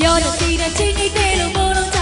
Yo no tira chini te lo mono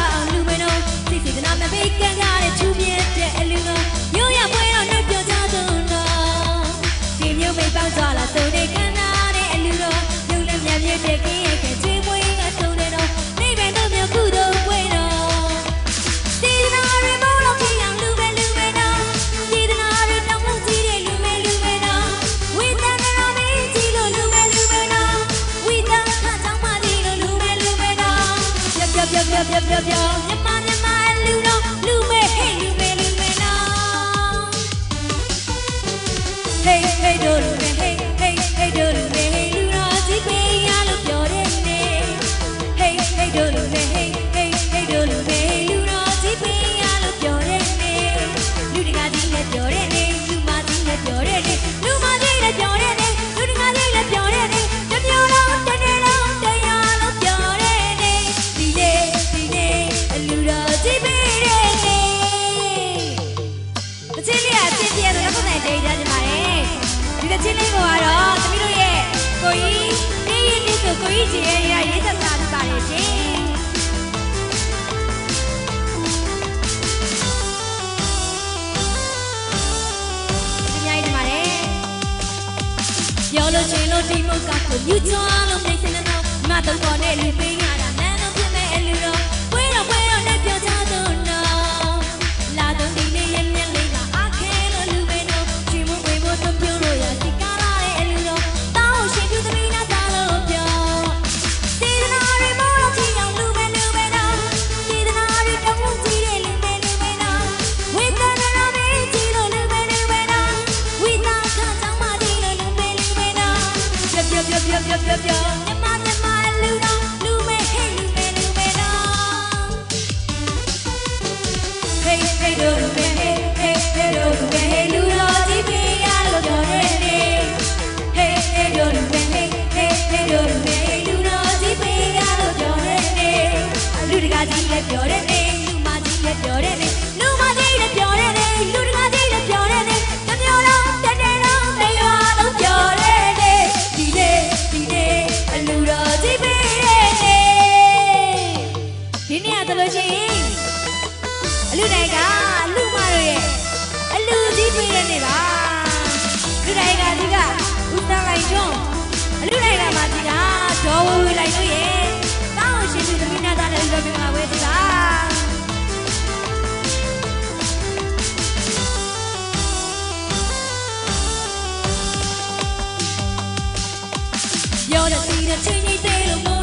လို့ချင်လို့ဒီမုတ်ကကိုမြူချောလို့နေစနေတော့ငါတော့ကောနဲ့လူပင်း ပျော်ပျော်ပျော်မြန်မာမြန်မာလူတော်လူမဲဟဲ့လူမဲလူမဲတော် Hey hey တို့လူမဲ Hey hey hey တို့လူမဲ Hey လူတော်ကြီးပြရလို့ပြောတယ်နေ Hey hey တို့လူမဲ Hey hey hey တို့လူမဲ Hey လူတော်ကြီးပြရလို့ပြောတယ်နေအလူတကာကြီးလည်းပြောတယ်နေလူမကြီးလည်းပြောတယ်နေ လူတိုင်းကအလူမတို့ရဲ့အလူကြီးတွေ့ရနေပါလူတိုင်းကဒီကဦးတန်းလိုက်ကျွန်းအလူတိုင်းကမှဒီကဒေါ်ဝေဝေလိုက်တို့ရဲ့တောင်းရှင်သူသမီးနာသားလည်းလောမင်္ဂလာဝဲဒီပါ有了你的情，你对了我。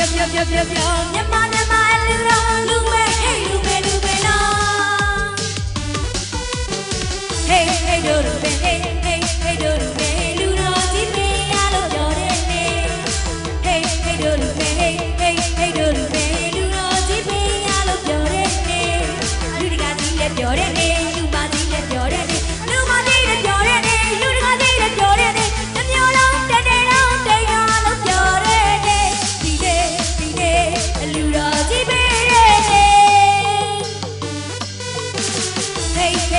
ပြောပြောပြောပြောပြောမြန်မာမြန်မာအလူတော်လူမဲဟေးလူမဲလူမဲနော်ဟေးဟေးတို့တို့